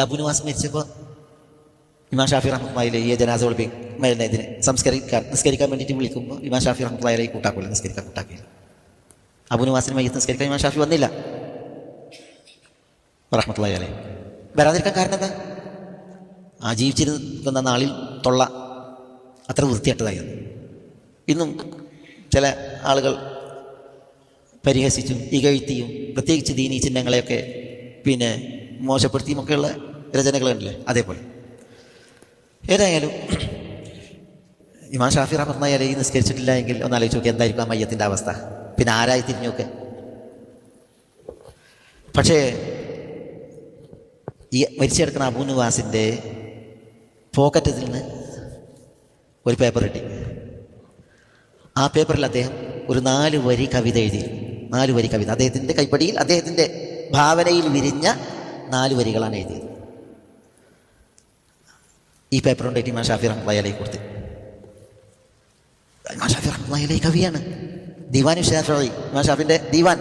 അബുനുവാസ് മരിച്ചപ്പോൾ ഇമാം ഷാഫി ഈ ജനാസ ഒളിപ്പി മരുന്നതിന് സംസ്കരിക്കാൻ നിസ്കരിക്കാൻ വേണ്ടിയിട്ട് വിളിക്കുമ്പോൾ ഇമാം ഷാഫി റഹ്മത്തുള്ളാഹിലെ കൂട്ടാക്കില്ല നിസ്കരിക്കാൻ കൂട്ടാക്കില്ല അബുനുവാസിന് മയ്യത്ത് നിസ്കരിക്കാൻ ഇമാ ഷാഫി വന്നില്ല. റഹ്മത്തുള്ളാഹി അലൈഹി. വരാതിരിക്കാൻ കാരണം എന്താ? ആ ജീവിച്ചിരുന്ന നാളിൽ തൊള്ള അത്ര വൃത്തിയായിട്ടതായിരുന്നു. ഇന്നും ചില ആളുകൾ പരിഹസിച്ചും ഇകഴ്ത്തിയും പ്രത്യേകിച്ച് ദീനീ ചിഹ്നങ്ങളെയൊക്കെ പിന്നെ മോശപ്പെടുത്തിയും ഒക്കെയുള്ള രചനകളുണ്ടല്ലേ അതേപോലെ. ഏതായാലും ഇമാം ഷാഫി റഹ്മത്തുള്ളാഹി അലൈഹി നിസ്കരിച്ചിട്ടില്ല എങ്കിൽ ഒന്ന് ആലോചിച്ച് നോക്കി എന്തായിരിക്കും ആ മയ്യത്തിന്റെ അവസ്ഥ. പിന്നെ ആരായി തിരിഞ്ഞൊക്കെ പക്ഷേ ഈ മരിച്ചെടുക്കുന്ന അബൂനുവാസിന്റെ പോക്കറ്റിൽ നിന്ന് ഒരു പേപ്പർ കിട്ടി. ആ പേപ്പറിൽ അദ്ദേഹം ഒരു നാല് വരി കവിത എഴുതി. നാല് വരി കവിത. അദ്ദേഹത്തിന്റെ കൈപ്പടിയിൽ അദ്ദേഹത്തിന്റെ ഭാവനയിൽ വിരിഞ്ഞ നാല് വരികളാണ് എഴുതിയത്. ഈ പേപ്പർ കൊണ്ടായിട്ട് ഇമാം ഷാഫി റഹ്മത്തുള്ളാഹി കൊടുത്ത്. ഇമാം ഷാഫി അലൈഹി കവിയാണ്. ദിവാൻ ഷാഫി ഇമാം ഷാഫിന്റെ ദിവാൻ.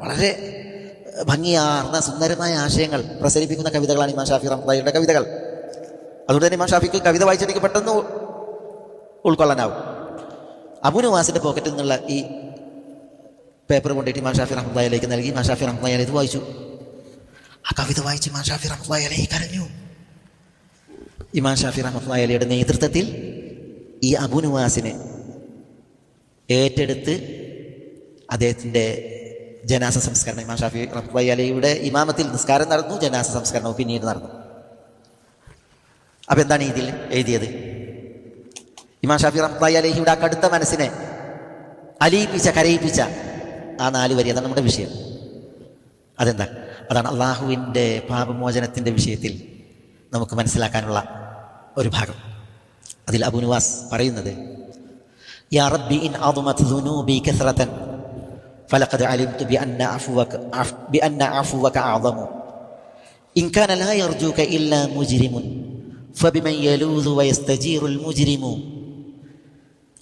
വളരെ ഭംഗിയാർന്ന സുന്ദരമായ ആശയങ്ങൾ പ്രസരിപ്പിക്കുന്ന കവിതകളാണ് ഇമാം ഷാഫി റഹ്മത്തുള്ളാഹിയുടെ കവിതകൾ. അതുകൊണ്ട് തന്നെ ഇമാം ഷാഫിക്ക് കവിത വായിച്ചെനിക്ക് പെട്ടെന്ന് ഉൾക്കൊള്ളാനാവും. അബുനുവാസിന്റെ പോക്കറ്റിൽ നിന്നുള്ള ഈ പേപ്പർ കൊണ്ടിട്ട് ഇമാം ഷാഫി റഹ്മത്തുള്ളാഹിലേക്ക് നൽകി. ഇമാം ഷാഫി റഹ്മത്തുള്ളാഹി ഇത് വായിച്ചു. ആ കവിത വായിച്ച് ഇമാം ഷാഫി അലൈഹി കരഞ്ഞു. ഇമാം ഷാഫി റഹ്മത്തുള്ളാഹി നേതൃത്വത്തിൽ ഈ അബുനുവാസിനെ ഏറ്റെടുത്ത് അദ്ദേഹത്തിന്റെ ജനാസ സംസ്കരണം ഇമാം ഷാഫി റഹ്മത്തുള്ളാഹി അലിയുടെ ഇമാമത്തിൽ നിസ്കാരം നടന്നു ജനാസ സംസ്കരണവും പിന്നീട് നടന്നു. അപ്പം എന്താണ് ഇതിൽ എഴുതിയത്? ഇമാം ഷാഫി റഹ്മത്തുള്ളാഹി അലഹിയുടെ ആ കടുത്ത മനസ്സിനെ അലിയിപ്പിച്ച കരയിപ്പിച്ച ആ നാല് വരി അതാണ് നമ്മുടെ വിഷയം. അതെന്താ? അതാണ് അള്ളാഹുവിന്റെ പാപമോചനത്തിന്റെ വിഷയത്തിൽ നമുക്ക് മനസ്സിലാക്കാനുള്ള ഒരു ഭാഗം അതിൽ അബുനുവാസ് പറയുന്നത് യാ റബ്ബി ഇൻ അദമത് ദുനൂബി കസ്റതൻ ഫലഖദ് അലിംതു ബിഅന്ന അഫ്വക ബിഅന്ന അഫ്വക അഅദമ ഇൻ കാന ലാ യർജൂക ഇല്ലാ മുജ്രിമുൻ فبمن يلوذ ويستجير المجرم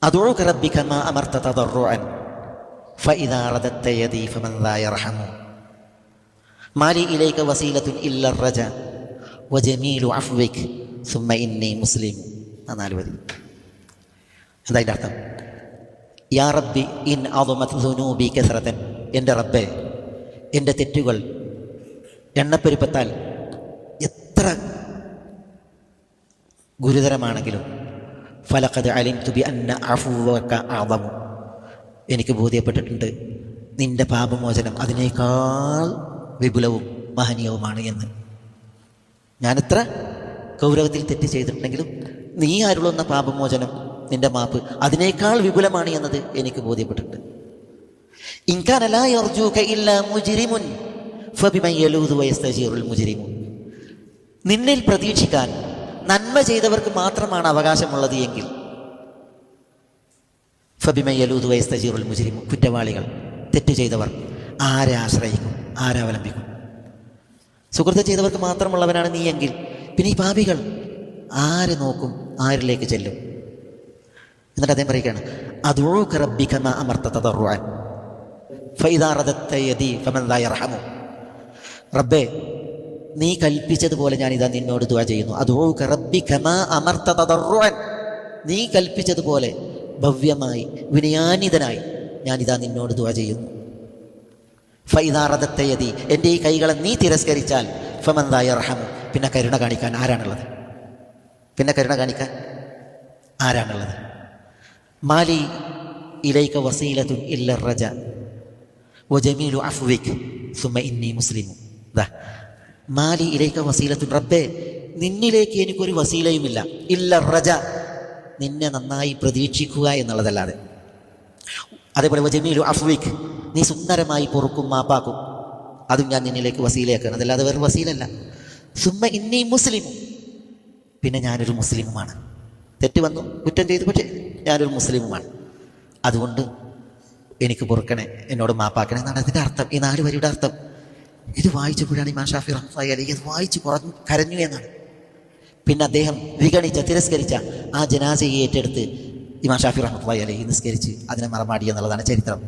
أدعوك ربي كما أمرت تضرعا فإذا رددت يدي فمن لا يرحم ما لي إليك وسيلة إلا الرجاء وجميل عفوك സുമ്മ ഇന്നി മുസ്ലിം ആ നാല് അർത്ഥം. യാ റബ്ബി ഇൻ അവമത്നൂബി കെസറത്തൻ എന്റെ റബ്ബെ എന്റെ തെറ്റുകൾ എണ്ണപ്പെരുപ്പത്താൽ എത്ര ഗുരുതരമാണെങ്കിലും ഫലക്കത് അലിം തുബി അന്ന അഫൂവക്ക ആവമു എനിക്ക് ബോധ്യപ്പെട്ടിട്ടുണ്ട് നിന്റെ പാപമോചനം അതിനേക്കാൾ വിപുലവും മഹനീയവുമാണ് എന്ന്. ഞാനെത്ര? ഗൗരവത്തിൽ തെറ്റ് ചെയ്തിട്ടുണ്ടെങ്കിലും നീ അരുളുന്ന പാപമോചനം നിന്റെ മാപ്പ് അതിനേക്കാൾ വിപുലമാണ് എന്നത് എനിക്ക് ബോധ്യപ്പെട്ടിട്ടുണ്ട്. നിന്നിൽ പ്രതീക്ഷിക്കാൻ നന്മ ചെയ്തവർക്ക് മാത്രമാണ് അവകാശമുള്ളത് എങ്കിൽ ഫബിമയ്യലൂതു വയസ്തജീറുൽ മുജിരിമു കുറ്റവാളികൾ തെറ്റ് ചെയ്തവർ ആരെ ആശ്രയിക്കും ആരവലംബിക്കും സുഹൃത്ത് ചെയ്തവർക്ക് മാത്രമുള്ളവനാണ് നീയെങ്കിൽ പിന്നെ ഈ പാപികൾ ആരെ നോക്കും? ആരിലേക്ക് ചെല്ലും? എന്നിട്ട് അദ്ദേഹം പറയുകയാണ് അതോക്ക് റബ്ബിക്കമ അമർത്ത തദറുവാൻ റബ്ബേ നീ കൽപ്പിച്ചതുപോലെ ഞാൻ ഇതാ നിന്നോട് ദുവാ ചെയ്യുന്നു. അതോക്ക് റബ്ബിക്കമ അമർത്ത തതറുവാൻ നീ കൽപ്പിച്ചതുപോലെ ഭവ്യമായി വിനയാനിതനായി ഞാനിതാ നിന്നോട് ദുവാ ചെയ്യുന്നു. ഫൈദാറദത്തയതി എന്റെ ഈ കൈകളെ നീ തിരസ്കരിച്ചാൽ ഫമന്തായ റഹമു പിന്നെ കരുണ കാണിക്കാൻ ആരാണുള്ളത്? പിന്നെ കരുണ കാണിക്കാൻ ആരാണുള്ളത്? മാലി ഇലൈക്ക വസീലത്തുൻ ഇല്ല റജ. വജമീലു അഫ്വിക് സുമ ഇന്നി മുസ്ലിമു. ദാ മാലി ഇലൈക്ക വസീലത്തുൻ റബ്ബേ നിന്നിലേക്ക് എനിക്കൊരു വസീലയുമില്ല. ഇല്ല റജ. നിന്നെ നന്നായി പ്രതീക്ഷിക്കുക എന്നുള്ളതല്ലാതെ. അതേപോലെ ജമീലു അഫ്വിക് നീ സുന്ദരമായി പൊറുക്കും മാപ്പാക്കും. അതും ഞാൻ നിന്നിലേക്ക് വസീലയാക്കുകയാണ്. അതല്ലാതെ വേറെ വസീലല്ല സുമ്മ ഇന്നി മുസ്ലിമും. പിന്നെ ഞാനൊരു മുസ്ലിമുമാണ്. തെറ്റ് വന്നു കുറ്റം ചെയ്തു പക്ഷേ ഞാനൊരു മുസ്ലിമുമാണ്. അതുകൊണ്ട് എനിക്ക് പൊറുക്കണേ എന്നോട് മാപ്പാക്കണേ എന്നാണ് അതിന്റെ അർത്ഥം ഈ നാല് വരിയുടെ അർത്ഥം. ഇത് വായിച്ചപ്പോഴാണ് ഇമാം ഷാഫി റഹ്മായി അലി ഇത് വായിച്ച് കുറഞ്ഞു കരഞ്ഞു എന്നാണ്. പിന്നെ അദ്ദേഹം വിഗണിച്ച തിരസ്കരിച്ച ആ ജനാസയെ ഏറ്റെടുത്ത് ഇമാം ഷാഫി റഹ്മായി അലി നിസ്കരിച്ച് അതിനെ മറമാടി എന്നുള്ളതാണ് ചരിത്രം.